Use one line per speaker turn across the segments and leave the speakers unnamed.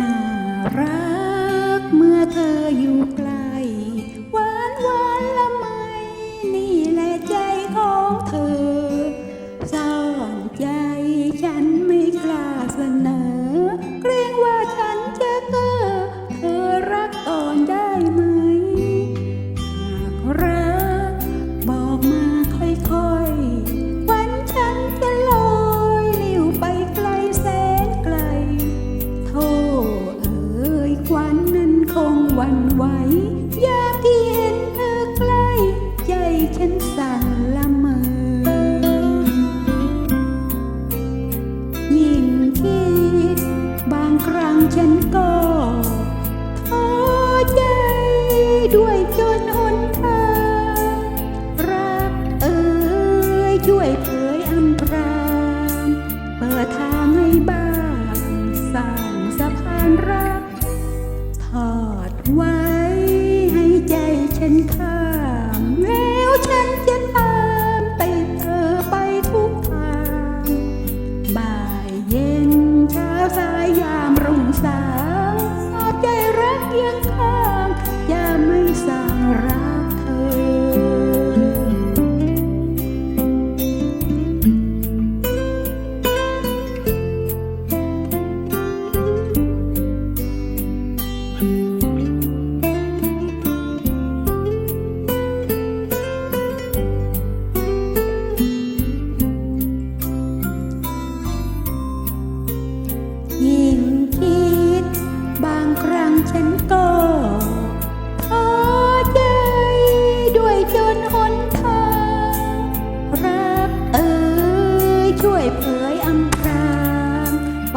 น่ารักเมื่อเธออยู่ใกล้ คงหวันไหวยามที่เห็นเธอใกล้ ใจฉันสั่นละเมอยิ่งคิดบางครั้งฉันก็ท้อใจด้วยจน อดไว้ให้ใจฉันข้ามแล้วฉันจะตามไปเธอไปทุกทางบ่ายเย็นเช้าสายยามรุ่งสาง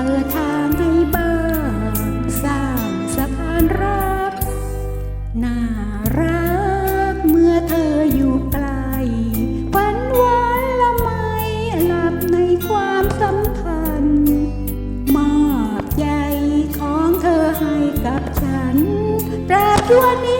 ปิดทางให้บ้างสร้างสะพานรัก น่ารักเมื่อเธออยู่ไกลหวันหวานละไมหลับในความสัมพันธ์มอบใจของเธอให้กับฉันตราบชั่วนิ